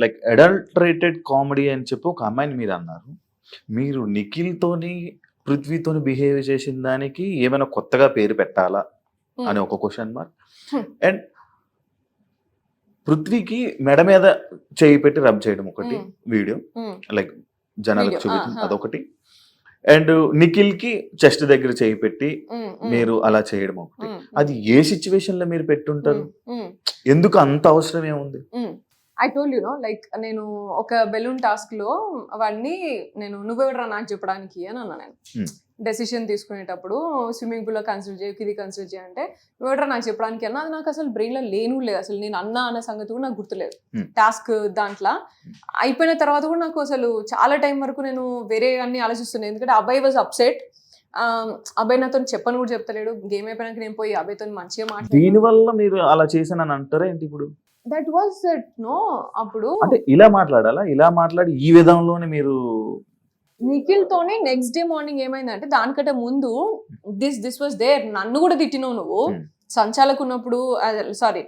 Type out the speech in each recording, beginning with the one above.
Like adulterated comedy అని చెప్పి ఒక అమ్మాయిని మీరు అన్నారు. మీరు నిఖిల్తోని పృథ్వీతోని బిహేవ్ చేసిన దానికి ఏమైనా కొత్తగా పేరు పెట్టాలా అని ఒక క్వశ్చన్ మార్క్ Hmm. అండ్ పృథ్వీకి మెడ మీద చేయి పెట్టి రబ్ చేయడం ఒకటి Hmm. వీడియో ఉమ్, లైక్ జనాలకు చూపించింది ah, ah. అదొకటి. అండ్ నిఖిల్కి చెస్ట్ దగ్గర చేయి పెట్టి మీరు అలా చేయడం ఒకటి. అది ఏ సిచ్యువేషన్లో మీరు పెట్టుంటారు. ఎందుకు అంత అవసరం ఏముంది? I told you no like నేను ఒక బెలూన్ టాస్క్లో అవన్నీ నేను నువ్వెవడరా నాకు చెప్పడానికి అని అన్నా నేను. Hmm. డెసిషన్ తీసుకునేటప్పుడు స్విమ్మింగ్ పూల్లో కన్సిడర్ చేయ ఇది కన్సిడర్ చేయ అంటే నువ్వెవడరా నాకు చెప్పడానికి అన్నా అది నాకు అసలు బ్రెయిన్లో లేను లేదు. అసలు నేను అన్నా అన్న సంగతి కూడా నాకు గుర్తులేదు. Hmm. టాస్క్ దాంట్లో అయిపోయిన తర్వాత కూడా నాకు అసలు చాలా టైం వరకు నేను వేరే అన్ని ఆలోచిస్తున్నాను ఎందుకంటే అబ్బాయి వాజ్ అప్సెట్ అబ్బాయి నాతో చెప్పని కూడా చెప్తలేడు. గేమ్ అయిపోయినాక నేను పోయి అబ్బాయితో మంచిగా మాట్లాడి దీని వల్ల మీరు అలా చేశానని అంటారా ఏంటి ఇప్పుడు? That was no? అప్పుడు అంటే ఇలా మాట్లాడాలా? ఇలా మాట్లాడి ఈ విధంలోనే మీరు నిఖిల్ తోనే నెక్స్ట్ డే మార్నింగ్ ఏమైందంటే దానికంటే ముందు దిస్ దిస్ వాజ్ దేర్ నన్ను కూడా తిట్టినావు నువ్వు. Hmm. సంచాలకు ఉన్నప్పుడు సారీ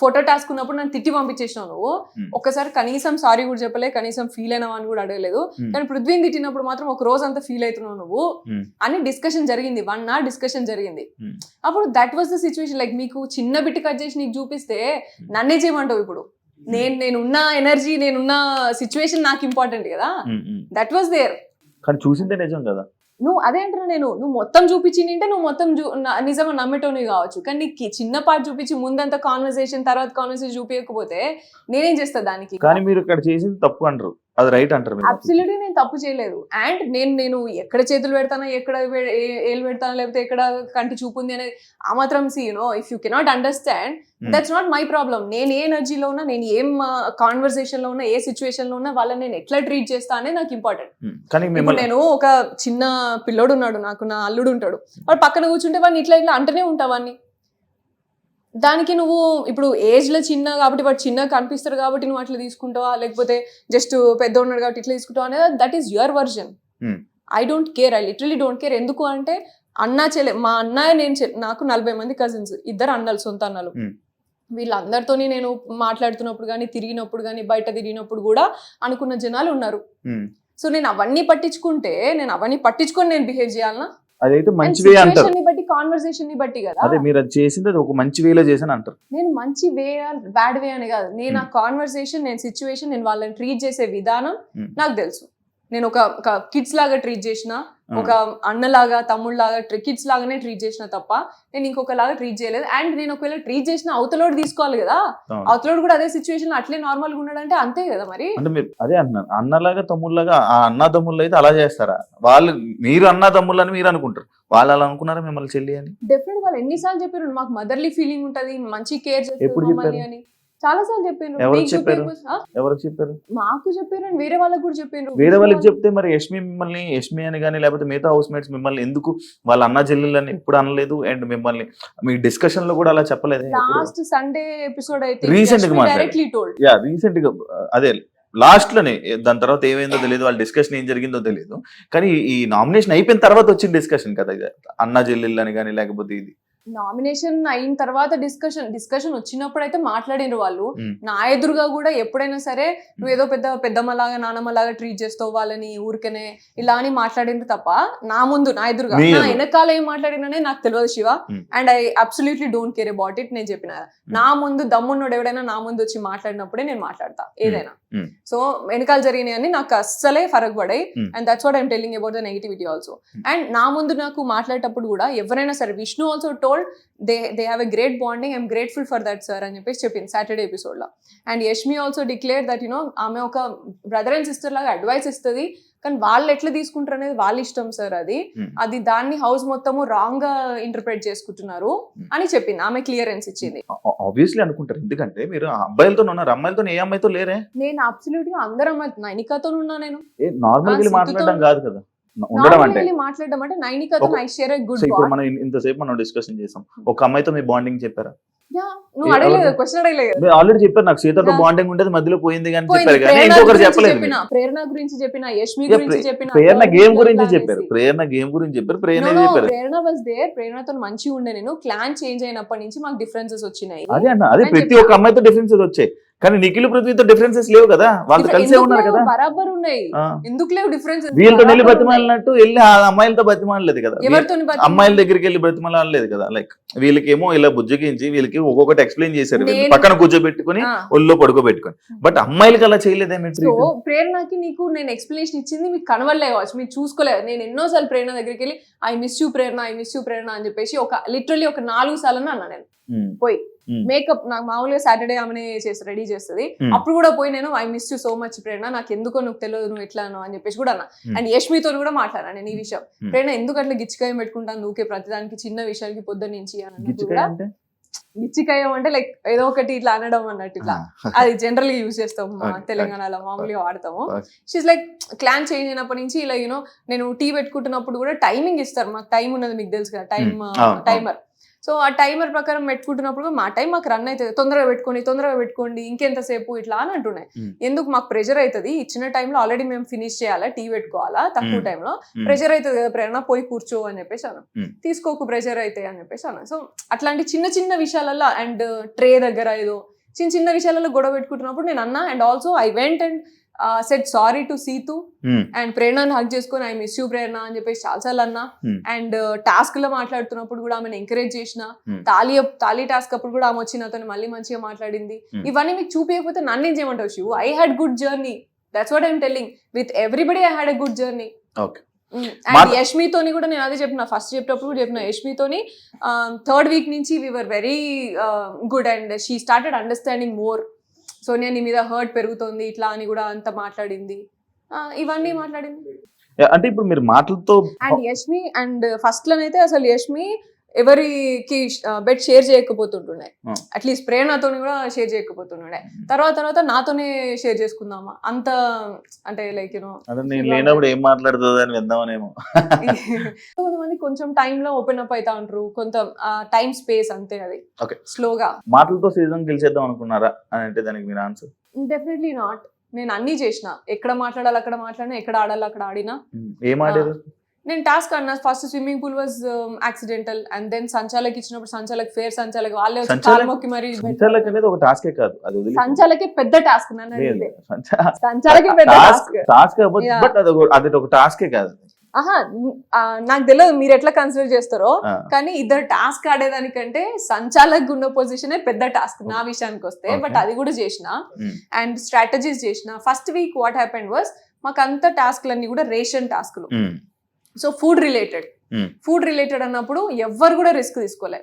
ఫోటో టాస్క్ ఉన్నప్పుడు నన్ను తిట్టి పంపించేసినావు నువ్వు. ఒక్కసారి కనీసం సారీ కూడా చెప్పలే కనీసం ఫీల్ అయినావు అని కూడా అడగలేదు. కానీ పృథ్వీని తిట్టినప్పుడు మాత్రం ఒక రోజు అంతా ఫీల్ అవుతున్నావు నువ్వు. అని డిస్కషన్ జరిగింది. వన్ అవర్ డిస్కషన్ జరిగింది. అప్పుడు that was the situation like మీకు చిన్న బిట్ కట్ చేసి నీకు చూపిస్తే నన్నే చేయమంటావు ఇప్పుడు. నేను నేనున్న ఎనర్జీ నేనున్న సిచ్యువేషన్ నాకు ఇంపార్టెంట్ కదా. దట్ వాస్ దేర్ కానీ చూసిందే నిజం కదా. నువ్వు అదే అంటున్నా నేను. నువ్వు మొత్తం చూపించింటే నువ్వు మొత్తం చూ- న- నమ్మేటోని కావచ్చు. కానీ నీకు చిన్న పార్ట్ చూపించి ముందంతా కాన్వర్సేషన్ తర్వాత కాన్వర్సేషన్ చూపించకపోతే నేనేం చేస్తా దానికి? కానీ మీరు ఇక్కడ చేసింది తప్పు అంటారు. అది రైట్ అంటారు అబ్సల్యూట్లీ నేను తప్పు చేయలేదు. అండ్ నేను నేను ఎక్కడ చేతులు పెడతానో ఎక్కడ వే- ఏ- ఏలు పెడతానో లేకపోతే ఎక్కడ కంటి చూపు ఉంది అనేది ఆ మాత్రం see you know if you cannot understand Hmm. That's not my problem నేను ఏ ఎనర్జీలో ఉన్నా నేను ఏం కాన్వర్సేషన్లో ఉన్నా ఏ సిచ్యువేషన్లో ఉన్నా వాళ్ళని నేను ఎట్లా ట్రీట్ చేస్తా అనేది నాకు ఇంపార్టెంట్ ఉమ్, కానీ నేను ఒక చిన్న పిల్లోడు ఉన్నాడు నాకు నా అల్లుడు ఉంటాడు. వాడు పక్కన కూర్చుంటే వాడిని ఇట్లా ఇట్లా అంటనే ఉంటావు వాడిని. దానికి నువ్వు ఇప్పుడు ఏజ్లో చిన్న కాబట్టి వాడు చిన్న కనిపిస్తారు కాబట్టి నువ్వు అట్లా తీసుకుంటావా? లేకపోతే జస్ట్ పెద్ద ఉన్నాడు కాబట్టి ఇట్లా తీసుకుంటావా అనేది that is your version Hmm. I don't care I literally don't care ఎందుకు అంటే అన్నా చెల్లె మా అన్నయ్య నేను నాకు నలభై మంది కజిన్స్ ఇద్దరు అన్నలు సొంత అన్నలు. Hmm. వీళ్ళందరితోని నేను మాట్లాడుతున్నప్పుడు కానీ తిరిగినప్పుడు కానీ బయట తిరిగినప్పుడు కూడా అనుకున్న జనాలు ఉన్నారు. సో నేను అవన్నీ పట్టించుకుంటే నేను అవన్నీ పట్టించుకొని నేను బిహేవ్ చేయాలనా? అదైతే మంచి వే అంటారు. బట్టి కాన్వర్సేషన్ని బట్టి కదా. అదే మీరు అది చేసింది అది ఒక మంచి వేలో చేశాను అంటారు. నేను మంచి వే బ్యాడ్ వే అని కాదు. నేను ఆ కాన్వర్సేషన్ నేను సిచ్యువేషన్ నేను వాళ్ళని ట్రీట్ చేసే విధానం Hmm. నాకు తెలుసు. నేను ఒక కిడ్స్ లాగా ట్రీట్ చేసిన ఒక అన్నలాగా తమ్ముళ్ళలాగా కిడ్స్ లాగానే ట్రీట్ చేసిన తప్ప నేను ఇంకొక లాగా ట్రీట్ చేయలేదు. అండ్ నేను ఒకవేళ ట్రీట్ చేసిన అవతలోడు తీసుకోవాలి కదా. అవతలోడు కూడా అదే సిచ్యువేషన్ అట్లే నార్మల్గా ఉన్నాడంటే అంతే కదా మరి? అంటే మీరు అదే అంటున్నారు అన్నలాగా తమ్ముళ్ళగా ఆ అన్న తమ్ముళ్ళు అయితే అలా చేస్తారా? వాళ్ళు మీరు అన్న తమ్ముళ్ళు అని మీరు అనుకుంటారు. వాళ్ళు అలా అనుకున్నారా మిమ్మల్ని చెల్లి అని? డెఫినెట్ వాళ్ళు ఎన్నిసార్లు చెప్పారు మాకు మదర్లీ ఫీలింగ్ ఉంటది మంచి కేర్ చేస్తారు? అని. చాలా సార్లు చెప్పారు ఎవరికి మీకు చెప్పారు? ఎవరికి చెప్పారు? మాకు చెప్పారు and వేరే వాళ్ళకి కూడా చెప్పారు వేరే వాళ్ళకి చెప్తే మరి యష్మి మిమ్మల్ని యష్మి అని కానీ లేకపోతే మిగతా హౌస్ మేట్స్ మిమ్మల్ని ఎందుకు వాళ్ళ అన్న చెల్లెళ్ళని ఎప్పుడు అనలేదు? అండ్ మిమ్మల్ని మీ డిస్కషన్లో కూడా అలా చెప్పలేదు లాస్ట్ సండే ఎపిసోడ్ అయితే Recent గా మాట్లాడారు. డైరెక్ట్లీ టోల్డ్ యా రీసెంట్గా అదే లాస్ట్లోనే దాని తర్వాత ఏమైందో తెలియదు వాళ్ళ డిస్కషన్ ఏం జరిగిందో తెలియదు. కానీ ఈ నామినేషన్ అయిపోయిన తర్వాత వచ్చిన డిస్కషన్ కదా ఇది అన్న చెల్లెళ్ళు అని కానీ లేకపోతే ఇది. నామినేషన్ అయిన తర్వాత డిస్కషన్ డిస్కషన్ వచ్చినప్పుడు అయితే మాట్లాడినారు వాళ్ళు. నా ఎదురుగా కూడా ఎప్పుడైనా సరే నువ్వు ఏదో పెద్ద పెద్దమ్మలాగా నానమ్మలాగా ట్రీట్ చేస్తావు వాళ్ళని ఊరికనే ఇలా అని మాట్లాడిండ్రు తప్ప నా ముందు నా ఎదురుగా నా. వెనకాల ఏం మాట్లాడిననే నాకు తెలియదు Shiva. And I absolutely don't care about it నేను చెప్పిన నా ముందు దమ్మున్నోడు ఎవడైనా నా ముందు వచ్చి మాట్లాడినప్పుడే నేను మాట్లాడతా ఏదైనా. సో వెనకాల జరిగినాయని నాకు అస్సలే ఫరక్ పడాయి. And that's what I'm telling about the negativity also. And నా ముందు నాకు మాట్లాడేటప్పుడు కూడా ఎవరైనా సరే Vishnu also told they they have a great bonding I'm grateful for that sir అని చెప్పేసి చెప్పింది సాటర్డే ఎపిసోడ్లో. And Yashmi also declare that you know ఆమె ఒక బ్రదర్ అండ్ సిస్టర్ లాగా అడ్వైస్ ఇస్తుంది. కానీ వాళ్ళు ఎట్లా తీసుకుంటారు అనేది వాళ్ళ ఇష్టం సార్ అది. Hmm. అది దాన్ని హౌస్ మొత్తము రాంగ్గా ఇంటర్ప్రిట్ చేసుకుంటున్నారు Hmm. అని చెప్పింది. ఆమె క్లియరెన్స్ ఇచ్చింది. ఆబ్వియస్లీ అనుకుంటారు. ఎందుకంటే మీరు అబ్బాయిలతో ఉన్నారు. అమ్మాయిలతో ఏ అమ్మాయితో లేరే? నేను అబ్సల్యూట్గా అందరం నైనికాతో ఉన్నా నేను. నార్మల్ మాట్లాడడం కాదు కదా. ఉండడం అంటే మాట్లాడడం అంటే నైనికాతో ఐ షేర్ గుడ్ ఇప్పుడు మనం ఇంతసేపు మనం డిస్కషన్ చేసాం. ఒక అమ్మాయితో మీ బాండింగ్ చెప్పారా? ఆల్రెడీ చెప్పారు నాకు సీతతో. బాండింగ్ ఉండేది మధ్యలో పోయింది కానీ. చెప్పారు కానీ ప్రేరణ ఇంకొకరు గురించి చెప్పలేదు. ప్రేరణ గురించి చెప్పిన యష్మి గురించి చెప్పిన ప్రేరణ గేమ్ గురించి చెప్పారు. ప్రేరణ గేమ్ గురించి చెప్పారు. ప్రేరణ చెప్పారు. ప్రేరణ వాజ్ దేర్ ప్రేరణతో మంచిగా ఉండే నేను. క్లాన్ చేంజ్ అయినప్పటి నుంచి మాకు డిఫరెన్సెస్ వచ్చినాయి. అదే అన్న అదే ప్రతి. ఒక్క అమ్మాయితో డిఫరెన్సెస్ వచ్చాయి. కానీ నిఖిల్ పృథ్వీతో డిఫరెన్సెస్ లేవు కదా? వాళ్ళు కలిసే ఉన్నారు? కదా? బరాబర్ ఉన్నాయి ఆ. ఎందుకు లేవు డిఫరెన్స్ వీళ్ళతో వెళ్ళి బతిమాలినట్టు వెళ్ళి ఆ అమ్మాయిలతో బతిమాలలేదు కదా. అమ్మాయిల దగ్గరికి వెళ్ళి బ్రతిమలాడలేదు కదా లైక్ వీళ్ళకేమో ఇలా బుజ్జగించి వీళ్ళకి ఒక్కొక్కటి ఎక్స్ప్లెయిన్ చేశారు పక్కన కూర్చోబెట్టుకుని ఒళ్ళో పడుకోబెట్టుకొని. బట్ అమ్మాయిలకి అలా చేయలేదే మీరు సో ప్రేరణకి నీకు నేను ఎక్స్ప్లెనేషన్ ఇచ్చింది మీకు కనవలే కావచ్చు మీరు చూసుకోలేదు. నేను ఎన్నోసార్లు ప్రేరణ దగ్గరికి వెళ్ళి I miss you Prerana I miss you Prerana అని చెప్పేసి ఒక లిటరలీ ఒక నాలుగు సార్లు అన్నా నేను. పోయి. మేకప్ నాకు మామూలుగా సాటర్డే ఆమెనే చేసి రెడీ చేస్తుంది. అప్పుడు కూడా పోయి నేను I miss you so much Prerana నాకు ఎందుకో నువ్వు తెలియదు నువ్వు ఎట్లానో అని చెప్పేసి కూడా అన్న. అండ్ యష్మితో కూడా మాట్లాడాను నేను ఈ విషయం. ప్రేరణ ఎందుకు అట్లా గిచ్చికాయం పెట్టుకుంటాను నువ్వుకే ప్రతిదానికి చిన్న విషయాలకి పొద్దు నుంచి అని గిచ్చికాయ కూడా అంటే గిచ్చికాయం అంటే లైక్ ఏదో ఒకటి ఇట్లా అనడం అన్నట్టు ఇట్లా. అది జనరల్గా యూజ్ చేస్తాం మా తెలంగాణలో మామూలుగా వాడతాము. షీస్ లైక్ క్లాన్ చేంజ్ అయినప్పటి నుంచి ఇలా యూనో నేను టీ పెట్టుకుంటున్నప్పుడు కూడా టైమింగ్ ఇస్తారు మాకు టైం ఉన్నది మీకు తెలుసు కదా టైం. అవును, టైమర్ సో ఆ టైమర్ ప్రకారం పెట్టుకుంటున్నప్పుడు మా టైం మాకు రన్ అవుతుంది తొందరగా పెట్టుకోండి తొందరగా పెట్టుకోండి ఇంకెంతసేపు ఇట్లా అని అంటున్నాయి. ఎందుకు మాకు ప్రెషర్ అవుతుంది ఇచ్చిన టైంలో ఆల్రెడీ మేము ఫినిష్ చేయాలా టీ పెట్టుకోవాలా తక్కువ. టైంలో. ప్రెషర్ అవుతుంది కదా ప్రేరణ పోయి కూర్చో అని చెప్పేసి Hmm. తీసుకోకు ప్రెషర్ అయితే అని చెప్పేసి అన్న సో అట్లాంటి చిన్న చిన్న విషయాలలో అండ్ ట్రే దగ్గర ఏదో చిన్న చిన్న విషయాలలో గొడవ పెట్టుకుంటున్నప్పుడు నేను అన్నా and also I went and said sorry to Seetu Hmm. And ప్రేరణను హక్ చేసుకొని ఐ మిస్ యూ ప్రేరణ అని చెప్పేసి చాలాసార్లు అన్నా Hmm. అండ్ టాస్క్లో మాట్లాడుతున్నప్పుడు కూడా ఆమెను ఎంకరేజ్ చేసిన Hmm. తాళి తాళి టాస్క్ అప్పుడు కూడా ఆమె వచ్చి నాతో మళ్ళీ మంచిగా మాట్లాడింది Hmm. ఇవన్నీ మీకు చూపించకపోతే నన్ను ఏం చేయమంటావు Shivu I had good journey that's what I'm telling with everybody I had a good journey. And యష్మితోని కూడా నేను అదే చెప్పిన ఫస్ట్ చెప్పేటప్పుడు కూడా చెప్పిన యష్మితోని థర్డ్ వీక్ నుంచి we were very good and she started understanding more Sonia నీ మీద హర్ట్ పెరుగుతోంది ఇట్లా అని కూడా అంత మాట్లాడింది. ఇవన్నీ మాట్లాడింది. అంటే ఇప్పుడు మీరు మాటలతో అండ్ యష్మి అండ్ ఫస్ట్ లోనైతే అసలు యష్మి ఎవరికి బెడ్ షేర్ చేయకపోతుంటుండే. అట్లీస్ట్ ప్రేరణతో కూడా షేర్ చేయకపోతుండే తర్వాత తర్వాత నాతోనే షేర్ చేసుకుందామా? అంత అంటే లైక్ యూనో లేనప్పుడు ఏం మాట్లాడుతుంది అని కొంతమంది కొంచెం time లో ఓపెన్ అప్ అవుతా ఉంటారు కొంత టైం స్పేస్ అంతే అది. స్లోగా. మాటలతో సీజన్ గెలిచేద్దాం అనుకున్నారా? అని అంటే దానికి మీరు ఆన్సర్. Definitely not. నేను అన్ని చేసిన. ఎక్కడ మాట్లాడాలి అక్కడ మాట్లాడినా ఎక్కడ ఆడాలి అక్కడ ఆడినా. ఏం ఆడారు? నేను టాస్క్ అన్నా first swimming pool was accidental and then సంచాలకి ఇచ్చినప్పుడు సంచాలక్ ఫేర్ సంచాలక్ వాళ్ళే వచ్చి మొక్కి మరి సంచాలక్ అనేది ఒక టాస్కే కాదు. అది సంచాలకే పెద్ద టాస్క్ సంచాలకే పెద్ద టాస్క్. బట్ అది ఒక- అది ఒక టాస్కే కాదు ఆహా నాకు తెలియదు మీరు ఎట్లా కన్సిడర్ చేస్తారో కానీ ఇద్దరు టాస్క్ ఆడేదానికంటే సంచాలక్ ఉన్న పొజిషనే పెద్ద టాస్క్ నా విషయానికి వస్తే. బట్ అది కూడా చేసిన. Hmm. అండ్ స్ట్రాటజీస్ చేసిన. First week what happened was మాకు అంత టాస్క్లన్నీ కూడా రేషన్ టాస్క్లు so food related Hmm. Food related అన్నప్పుడు ఎవ్వరు కూడా రిస్క్ తీసుకోలే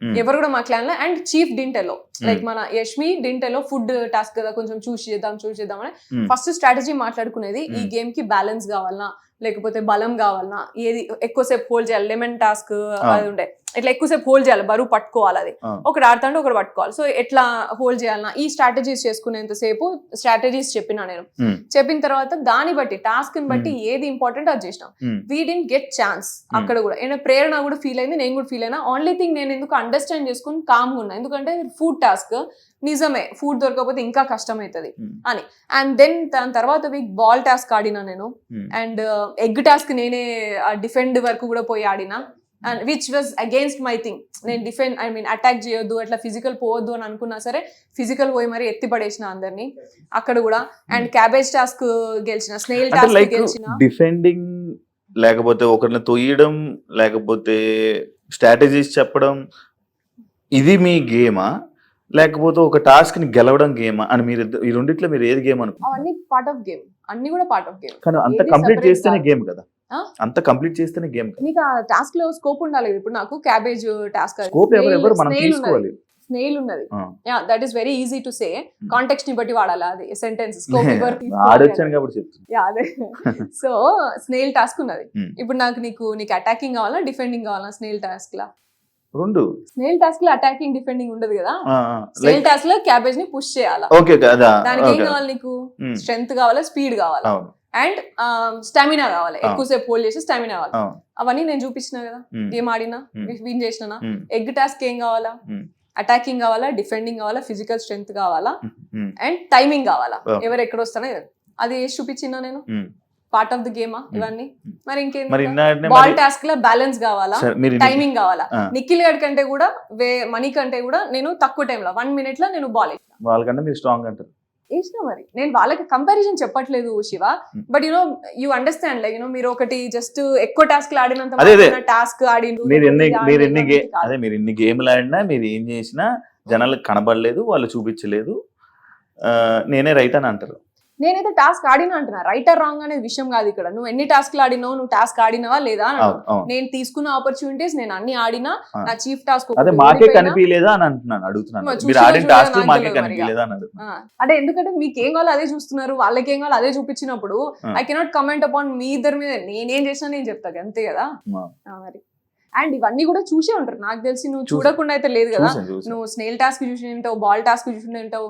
ఉమ్, ఎవరు కూడా మా క్లాన్లో అండ్ చీఫ్ డింటెలో Hmm. లైక్ మన యష్మి డింటెలో ఫుడ్ టాస్క్ కదా కొంచెం చూస్ చేద్దాం చూస్ చేద్దాం అని Hmm. ఫస్ట్ స్ట్రాటజీ మాట్లాడుకునేది ఈ Hmm. గేమ్కి బ్యాలెన్స్ కావాలనా లేకపోతే బలం కావాలనా ఏది ఎక్కువసేపు హోల్డ్ చేయాలి లెమన్ టాస్క్ అది ఉండే ఇట్లా ఎక్కువసేపు హోల్డ్ చేయాలి బరువు పట్టుకోవాలి అది. ఒకటి ఆడుతుంటే ఒకటి పట్టుకోవాలి. సో ఎట్లా హోల్డ్ చేయాలన్నా ఈ స్ట్రాటజీస్ చేసుకునేంతసేపు స్ట్రాటజీస్ చెప్పిన నేను. చెప్పిన తర్వాత దాన్ని బట్టి టాస్క్ని బట్టి ఏది ఇంపార్టెంట్ అది చేసినాం. వీ డింట్ గెట్ ఛాన్స్ అక్కడ కూడా. ఏమైనా ప్రేరణ కూడా ఫీల్ అయింది నేను కూడా ఫీల్ అయినా. ఓన్లీ థింగ్ నేను ఎందుకు అండర్స్టాండ్ చేసుకుని కామ్గా ఉన్నా. ఎందుకంటే ఫుడ్ టాస్క్ నిజమే ఫుడ్ దొరకకపోతే ఇంకా కష్టం అవుతుంది. అని. అండ్ దెన్ దాని తర్వాత వీక్ బాల్ టాస్క్ ఆడినా నేను. అండ్ ఎగ్ టాస్క్ నేనే డిఫెండ్ వరకు కూడా పోయి ఆడినా. And which was against my thing నేను డిఫెండ్ ఐ మీన్ అటాక్ చేయొద్దు అట్లా ఫిజికల్ పోవద్దు అని అనుకున్నా సరే ఫిజికల్ పోయి మరి ఎత్తి పడేసిన అందరినీ. అక్కడ కూడా. అండ్ క్యాబేజ్ టాస్క్ గెలిచిన స్నేల్ అంటే టాస్క్ గెలిచిన. డిఫెండింగ్ లేకపోతే ఒకరిని తొయ్యడం లేకపోతే స్ట్రాటజీస్ చెప్పడం ఇది మీ గేమా? లేకపోతే ఒక టాస్క్ని గెలవడం గేమా? అని మీరు ఈ రెండిట్లో మీరు ఏది గేమ్ అనుకుంటారు అవన్నీ పార్ట్ ఆఫ్ గేమ్ అన్ని కూడా పార్ట్ ఆఫ్ గేమ్ కానీ అంత కంప్లీట్ చేస్తేనే. గేమ్ కదా? అంత కంప్లీట్ చేస్తేనే గేమ్ నీకు ఆ టాస్క్లో స్కోప్ ఉండాలి. ఇప్పుడు నాకు క్యాబేజ్ టాస్క్ స్కోప్ ఎవరు ఎవరు మనం తీసుకోవాలి. స్నేల్ ఉన్నది. That is very easy to say కాంటెక్స్ట్ని బట్టి వాడాలి అది? సెంటెన్స్ స్కోప్ ఆడొచ్చాను కాబట్టి చెప్తాను యా అదే. సో స్నేల్ టాస్క్ ఉన్నది. Hmm. ఇప్పుడు నాకు నీకు నీకు అటాకింగ్ కావాలా డిఫెండింగ్ కావాలా స్నేల్ టాస్క్ లా? రెండు. స్నేల్ టాస్క్లో అటాకింగ్ డిఫెండింగ్ ఉండదు కదా? స్నేల్ టాస్క్లో క్యాబేజ్ని పుష్ చేయాలా? దానికి ఏం కావాలి నీకు? Hmm. స్ట్రెంగ్త్ కావాలా స్పీడ్ కావాలా? అవును. అండ్ స్టామినా కావాలి. ఎక్కువసేపు హోల్డ్ చేసి స్టామినా కావాలి. అవును అవన్నీ నేను చూపించిన కదా. గేమ్ ఆడినా. విన్ చేసిన. ఎగ్ టాస్క్ ఏం కావాలా. అటాకింగ్ కావాలా? డిఫెండింగ్ కావాలా? ఫిజికల్ స్ట్రెంగ్త్ కావాలా? అండ్ టైమింగ్ కావాలా. ఎవరు ఎక్కడ వస్తానో అది వేసి చూపించినా నేను. పార్ట్ ఆఫ్ ద గేమా ఇవన్నీ. మరి ఇంకేం బాల్ టాస్క్లో బ్యాలెన్స్ కావాలా? టైమింగ్ కావాలా? నిఖిల్ గడ్ కంటే కూడా వే మనీ కంటే కూడా నేను తక్కువ టైంలో వన్ మినిట్లో నేను బాల్ వాళ్ళకంటే మీరు స్ట్రాంగ్ అంటారు. వేసిన మరి నేను వాళ్ళకి కంపారిజన్ చెప్పట్లేదు Shiva. But you know you understand like you know మీరు ఒకటి జస్ట్ ఎక్కువ టాస్క్ ఆడినంత. టాస్క్ ఆడిండు మీరు ఎన్ని మీరు ఎన్ని. అదే మీరు ఎన్ని గేమ్లు ఆడినా మీరు ఏం చేసినా జనాలకు కనబడలేదు వాళ్ళు చూపించలేదు నేనే రైట్ అని అంటారు నేనైతే టాస్క్ ఆడినా అంటున్నా. రైట్ ఆర్ రాంగ్ అనేది విషయం కాదు ఇక్కడ. నువ్వు ఎన్ని టాస్క్లు ఆడినావు నువ్వు టాస్క్ ఆడినావా లేదా. నేను తీసుకున్న ఆపర్చునిటీస్ నేను అన్ని ఆడినా. నా చీఫ్ టాస్క్ అదే మాకే కనిపించలేదా అని అంటున్నాను అడుగుతున్నాను. మరి ఆడిన టాస్క్ మాకే. కనిపించలేదా అని అంటే ఎందుకంటే మీకు ఏం కావాలో అదే చూస్తున్నారు వాళ్ళకి ఏం కావాలో అదే చూపించినప్పుడు. I cannot comment upon me ఇద్దరి మీద. నేనేం చేసినా నేను చెప్తా అంతే కదా? మరి. అండ్ ఇవన్నీ కూడా చూసే ఉంటారు. నాకు తెలిసి నువ్వు. చూడకుండా అయితే లేదు కదా. నువ్వు స్నేల్ టాస్క్ చూసి ఉంటావు బాల్ టాస్క్ చూసి ఉంటావు.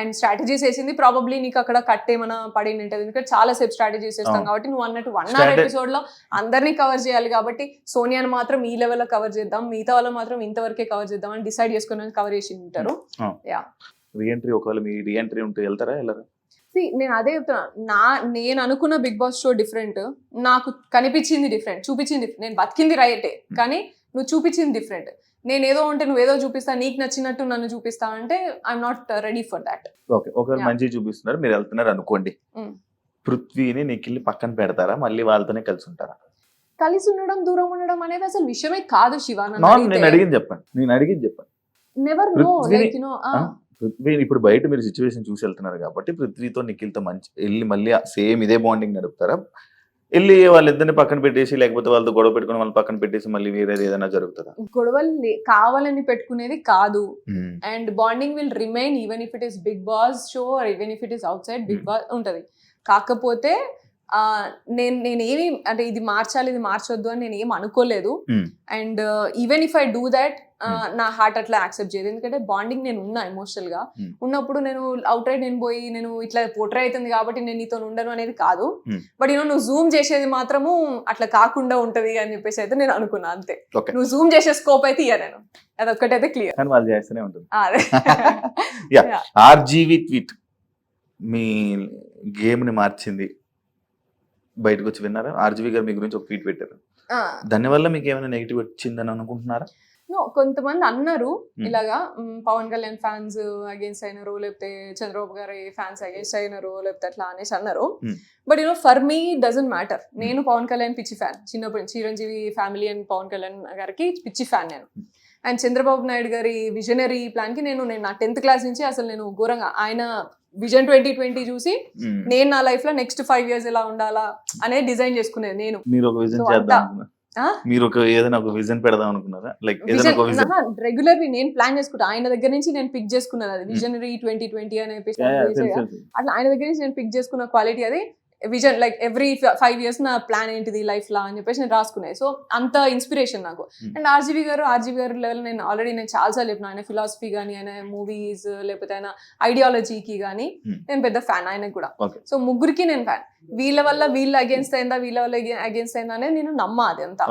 అండ్ స్ట్రాటజీస్ వేసింది ప్రాబబ్లీ నీకు అక్కడ కట్ ఏమైనా పడి ఉంటుంది ఎందుకంటే చాలా సేపు స్ట్రాటజీస్ అవును. కాబట్టి నువ్వు అన్నట్టు వన్ అవర్ ఎపిసోడ్లో అందరినీ కవర్ చేయాలి కాబట్టి సోనియాని మాత్రం ఈ లెవెల్లో కవర్ చేద్దాం మిగతా వాళ్ళు మాత్రం ఇంతవరకే కవర్ చేద్దాం అని డిసైడ్ చేసుకుని కవర్ చేసి ఉంటారు. రీఎంట్రీ ఒకవేళ మీ రీఎంట్రీ ఉంటే వెళ్తారా వెళ్ళరా? నేను అదే చెప్తున్నా. నా నేను అనుకున్న బిగ్ బాస్ షో డిఫరెంట్ నాకు కనిపించింది డిఫరెంట్ చూపించింది. నేను బతికింది రైటే కానీ నువ్వు చూపించింది డిఫరెంట్ నేను ఏదో ఉంటే నువ్వు ఏదో చూపిస్తా నీకు నచ్చినట్టు నన్ను చూపిస్తా అంటే I'm not ready for that okay Yeah. మంచి చూపిస్తున్నారు మీరు వెళ్తున్నారు అనుకోండి. ఉమ్. పృథ్వీని నిఖిల్ని పక్కన పెడతారా? మళ్ళీ వాళ్ళతోనే కలిసి ఉంటారా? కలిసి ఉండడం దూరం ఉండడం అనేది అసలు విషయమే కాదు శివ నాన్ అడిగింది చెప్పండి. నేను అడిగింది చెప్పండి. నెవర్ నో లైక్ యునో ఆ? పృథ్వీ ఇప్పుడు బయట మీరు సిచ్యువేషన్ చూసి వెళ్తున్నారు కాబట్టి పృథ్వీతో నిఖిల్తో మంచి వెళ్ళి మళ్ళీ సేమ్ ఇదే బాండింగ్ నడుపుతారా వెళ్ళి వాళ్ళిద్దరిని పక్కన పెట్టేసి లేకపోతే వాళ్ళతో గొడవ పెట్టుకుని వాళ్ళని పక్కన పెట్టేసి మళ్ళీ వేరేది ఏదైనా జరుగుతుందా గొడవలు కావాలని పెట్టుకునేది కాదు and bonding will remain even if it is Bigg Boss show or even if it is outside Bigg. Boss ఉంటది కాకపోతే నేను నేను ఏమి అంటే ఇది మార్చాలి ఇది మార్చొద్దు అని నేను ఏం అనుకోలేదు. And even if I do that. నా హార్ట్ అట్లా యాక్సెప్ట్ చేయదు. ఎందుకంటే బాండింగ్ నేను ఉన్నా ఎమోషనల్గా. Hmm. ఉన్నప్పుడు నేను అవుట్ రైట్ నేను పోయి నేను ఇట్లా పోట్రే అవుతుంది కాబట్టి నేను నీతో ఉండను అనేది కాదు. Hmm. బట్ యూనో నువ్వు జూమ్ చేసేది మాత్రము అట్లా కాకుండా ఉంటది అని చెప్పేసి అయితే నేను అనుకున్నా అంతే. నువ్వు జూమ్ చేసే స్కోప్ అయితే ఇయ్య నేను. అదొక్కటైతే క్లియర్ కానీ వాళ్ళు చేస్తూనే ఉంటుంది. అదే. ఆర్జీవి ట్వీట్ మీ గేమ్ని మార్చింది. బయటకు వచ్చి విన్నారా? ఆర్జీవి గారు మీ గురించి ఒక ట్వీట్ పెట్టారు. దానివల్ల మీకు ఏమైనా నెగిటివ్ వచ్చిందని అనుకుంటున్నారా? No, కొంతమంది అన్నారు Hmm. ఇలాగా పవన్ కళ్యాణ్ ఫ్యాన్స్ అగేన్స్ట్ అయినారు లేకపోతే చంద్రబాబు గారి ఫ్యాన్స్ అగేన్స్ట్ అయినారు లేకపోతే అట్లా అనేసి అన్నారు Hmm. But you know for me doesn't matter నేను పవన్ కళ్యాణ్ పిచ్చి ఫ్యాన్ చిన్నప్పటి చిరంజీవి ఫ్యామిలీ అండ్ పవన్ కళ్యాణ్ గారికి పిచ్చి ఫ్యాన్ నేను Hmm. అండ్ చంద్రబాబు నాయుడు గారి విజనరీ ప్లాన్కి నేను నేను నా టెన్త్ క్లాస్ నుంచి అసలు నేను ఘోరంగా ఆయన విజన్ ట్వంటీ ట్వంటీ చూసి మ్మ్. నేను నా లైఫ్లో నెక్స్ట్ ఫైవ్ ఇయర్స్ ఎలా ఉండాలా అనేది డిజైన్ చేసుకునేది నేను మీరు ఒక ఏదైనా ఒక విజన్ పెడదాం అనుకున్నారా? లైక్ ఏదైనా ఒక విజన్ రెగ్యులర్లీ నేను ప్లాన్ చేసుకుంటా. ఆయన దగ్గర నుంచి నేను పిక్ చేసుకున్నాను అది. విజనరీ ట్వంటీ ట్వంటీ అనే అట్లా ఆయన దగ్గర నుంచి నేను పిక్ చేసుకున్న క్వాలిటీ అది. Vision like every five years నా ప్లాన్ ఏంటిది లైఫ్ లా అని చెప్పేసి నేను రాసుకునేది సో అంత ఇన్స్పిరేషన్ నాకు. Hmm. And RGV garu RGV garu level నేను ఆల్రెడీ నేను చాలాసార్లు చెప్పిన ఆయన ఫిలాసఫీ కానీ ఆయన మూవీస్ లేకపోతే ఆయన ఐడియాలజీకి కానీ Hmm. నేను పెద్ద ఫ్యాన్ ఆయనకు కూడా. సో ముగ్గురికి నేను ఫ్యాన్ వీళ్ళ వల్ల వీళ్ళు అగేన్స్ట్ అయిందా వీళ్ళ వల్ల అగేన్స్ట్ అయిందా అనేది నేను నమ్మా అది అంతా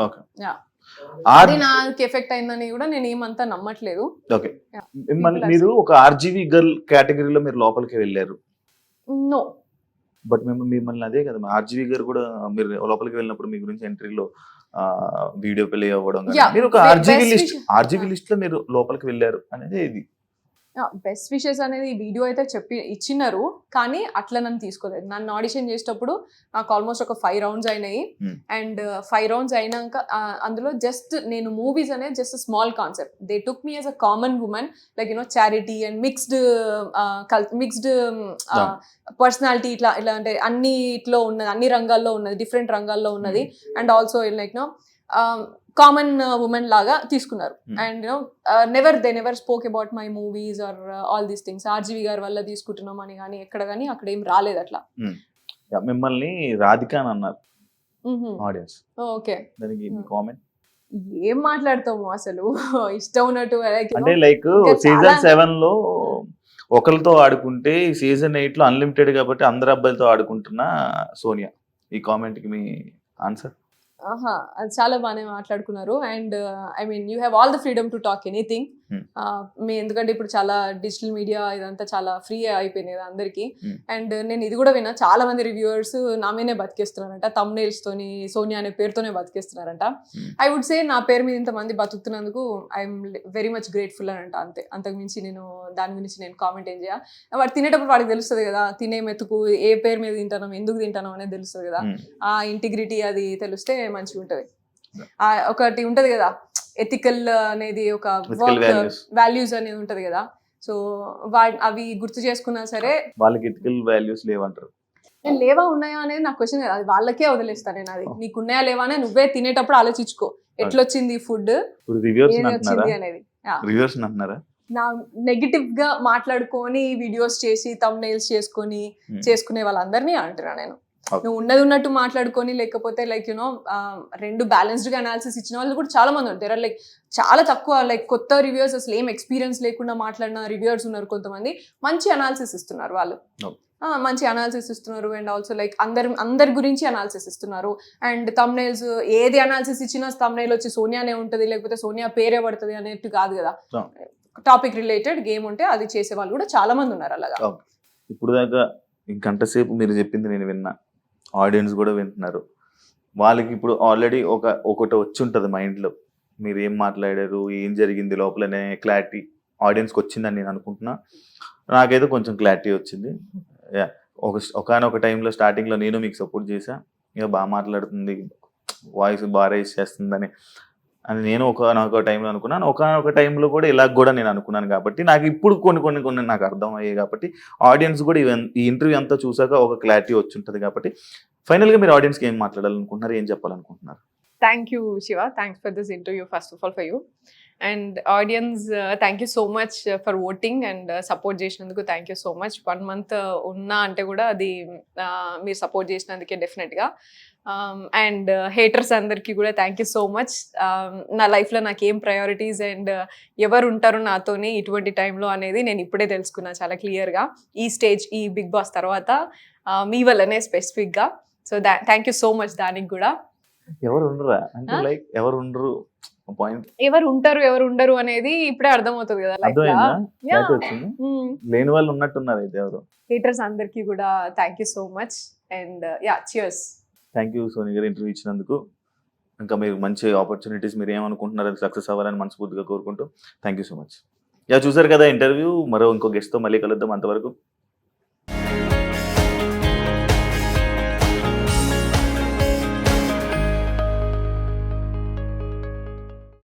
అది నాకు ఎఫెక్ట్ అయిందని కూడా నేను ఏమంతా నమ్మట్లేదు. ఓకే మీరు ఒక ఆర్జీవి గర్ల్ కేటగిరీలో మీరు లోపలికి వెళ్ళారు. నో బట్ మేము మిమ్మల్ని అదే కదా ఆర్జీవి గారు కూడా మీరు లోపలికి వెళ్ళినప్పుడు మీ గురించి ఎంట్రీలో వీడియో ప్లే అవ్వడం మీరు ఒక ఆర్జీవి లిస్ట్ ఆర్జీవి. లిస్ట్లో మీరు లోపలికి వెళ్ళారు అనేది ఇది బెస్ట్ విషెస్ అనేది వీడియో అయితే చెప్పి ఇచ్చినారు కానీ అట్లా నన్ను తీసుకోలేదు. నన్ను ఆడిషన్ చేసేటప్పుడు నాకు ఆల్మోస్ట్ ఒక ఫైవ్ రౌండ్స్ అయినాయి. అండ్ ఫైవ్ రౌండ్స్ అయినాక అందులో జస్ట్ నేను మూవీస్ అనేది just small concept they took me as a common women like you know charity and mixed mixed Yeah. Personality ఇట్లా ఇలా అంటే అన్ని ఇట్లో ఉన్నది అన్ని రంగాల్లో ఉన్నది డిఫరెంట్ రంగాల్లో ఉన్నది. And also like no common women లాగా తీసుకున్నారు. Hmm. And you know never they never spoke about my movies or all these things RGV గారి వల్ల తీసుకుంటున్నాం అని కానీ ఎక్కడ కానీ అక్కడ ఏం రాలేదు అట్లా. Yeah, మిమ్మల్ని రాధిక అని అన్నారు. ఆడియన్స్ ఓకే దానికి Hmm. కామెంట్ ఏం మాట్లాడతాము అసలు? ఇష్టం ఉన్నట్టు అంటే లైక్ సీజన్ సెవెన్లో ఒకరితో ఆడుకుంటే సీజన్ ఎయిట్లో అన్లిమిటెడ్ కాబట్టి అందరు అబ్బాయిలతో ఆడుకుంటున్న సోనియా. ఈ కామెంట్కి మీ ఆన్సర్ ఆహా చాలా బాగానే మాట్లాడుకున్నారు. And I mean you have all the freedom to talk anything మీ ఎందుకంటే ఇప్పుడు చాలా డిజిటల్ మీడియా ఇదంతా చాలా ఫ్రీ అయిపోయింది కదా అందరికి. Hmm. అండ్ నేను ఇది కూడా విన్నా చాలా మంది రివ్యూవర్స్ నా మీదే బతికేస్తున్నారంట తమ్ తోని సోనియా అనే పేరుతోనే బతికేస్తున్నారంట. Hmm. ఐ వుడ్ సే నా పేరు మీద ఇంతమంది బతుకుతున్నందుకు ఐఎమ్ వెరీ మచ్ గ్రేట్ఫుల్ అని అంట అంతే. అంతకు మించి నేను దాని గురించి నేను కామెంట్ ఏం చేయ. వాడు తినేటప్పుడు వాడికి తెలుస్తుంది కదా తినే మెతుకు ఏ పేరు మీద తింటానో ఎందుకు తింటానో అనేది తెలుస్తుంది కదా. ఉమ్, ఆ ఇంటిగ్రిటీ అది తెలిస్తే మంచిగా ఉంటది ఆ ఒకటి ఉంటది కదా ఎథికల్ అనేది ఒక values. వాల్యూస్ అనేది ఉంటది కదా. సో వా అవి గుర్తు చేసుకున్నా సరే వాళ్ళకి ఎథికల్ వాల్యూస్ లేవంటారు. నేను లేవా ఉన్నాయా అనేది నా క్వశ్చన్ అది వాళ్ళకే వదిలేస్తాను నేను అది. నీకు ఉన్నాయా లేవా అని నువ్వే తినేటప్పుడు ఆలోచించుకో. ఎట్లొచ్చింది ఫుడ్ అనేది. అంటున్నారా? నా నెగిటివ్గా మాట్లాడుకొని వీడియోస్ చేసి తమ్ నెయిల్స్ చేసుకొని Hmm. చేసుకునే వాళ్ళందరినీ అంటున్నా నేను. నువ్వు ఉన్నది ఉన్నట్టు మాట్లాడుకొని లేకపోతే లైక్ యునో రెండు బ్యాలెన్స్డ్గా అనాలిసిస్ ఇచ్చిన వాళ్ళు కూడా చాలా మంది ఉంటారు లైక్ చాలా తక్కువ లైక్ కొత్త రివ్యూర్స్ అసలు ఏం ఎక్స్పీరియన్స్ లేకుండా మాట్లాడిన రివ్యూర్స్ ఉన్నారు కొంతమంది. మంచి అనాలిసిస్ ఇస్తున్నారు వాళ్ళు. మంచి అనాలిసిస్ ఇస్తున్నారు అండ్ ఆల్సో లైక్ అందరి అందరి గురించి అనాలిసిస్ ఇస్తున్నారు. అండ్ తమ్నైల్స్ ఏది అనాలిసిస్ ఇచ్చినా తమ్నైల్ వచ్చి సోనియానే ఉంటుంది లేకపోతే సోనియా పేరే పడుతుంది అనేట్టు కాదు కదా. టాపిక్ రిలేటెడ్ గేమ్ ఉంటే అది చేసే వాళ్ళు కూడా చాలా మంది ఉన్నారు అలాగా. ఇప్పుడు దాకా ఈ గంట సేపు మీరు చెప్పింది నేను విన్నా. ఆడియన్స్ కూడా వింటున్నారు. వాళ్ళకి ఇప్పుడు ఆల్రెడీ ఒక ఒకటి వచ్చి ఉంటుంది మైండ్లో. మీరు ఏం మాట్లాడారు ఏం జరిగింది లోపలనే క్లారిటీ ఆడియన్స్కి వచ్చిందని నేను అనుకుంటున్నా. నాకైతే కొంచెం క్లారిటీ వచ్చింది. యా ఒక ఒకనొక టైంలో స్టార్టింగ్లో నేను మీకు సపోర్ట్ చేశా. ఇక బాగా మాట్లాడుతుంది వాయిస్ బాగా రేస్ చేస్తుందని అని నేను ఒక టైంలో అనుకున్నాను ఒకనొక టైంలో కూడా ఇలా కూడా నేను అనుకున్నాను కాబట్టి నాకు ఇప్పుడు కొన్ని కొన్ని కొన్ని నాకు అర్థం అయ్యాయి కాబట్టి ఆడియన్స్ కూడా ఈ ఇంటర్వ్యూ అంతా చూసాక ఒక క్లారిటీ వచ్చి ఉంటుంది కాబట్టి ఫైనల్గా మీరు ఆడియన్స్కి ఏం మాట్లాడాలనుకుంటున్నారు ఏం చెప్పాలనుకుంటున్నారు? Thank you Shiva thanks for this interview first of all for you and audience thank you so much for voting and support చేసినందుకు thank you so much one month ఉన్నా అంటే కూడా అది మీరు సపోర్ట్ చేసినందుకే డెఫినెట్గా అండ్ హేటర్స్ అందరికీ కూడా thank you so much నా లైఫ్లో నాకు ఏం ప్రయారిటీస్ అండ్ ఎవరు ఉంటారు నాతోని ఇటువంటి టైంలో అనేది నేను ఇప్పుడే తెలుసుకున్నా చాలా క్లియర్గా ఈ స్టేజ్ ఈ బిగ్ బాస్ తర్వాత uh, మీ వల్లనే స్పెసిఫిక్గా సో దా థ్యాంక్ యూ సో మచ్ దానికి కూడా. ఎవరు ఉండరా అంటే? లైక్ ఎవరు ఉండరు పాయింట్. ఎవరు ఉంటారు ఎవరు ఉండరు అనేది ఇప్పుడే అర్థమవుతుంది కదా లేని వాళ్ళు ఉన్నట్టున్నారు అయితే ఎవరు. హీటర్స్ అందరికీ కూడా thank you so much and yeah cheers thank you Soni garu interview ఇచ్చినందుకు. ఇంకా మీరు మంచి ఆపర్చునిటీస్ మీరు ఏమనుకుంటున్నారు అది సక్సెస్ అవ్వాలని మనస్ఫూర్తిగా కోరుకుంటూ. Thank you so much yeah చూసారు కదా ఇంటర్వ్యూ మరో ఇంకో గెస్ట్తో మళ్ళీ కలుద్దాం అంతవరకు.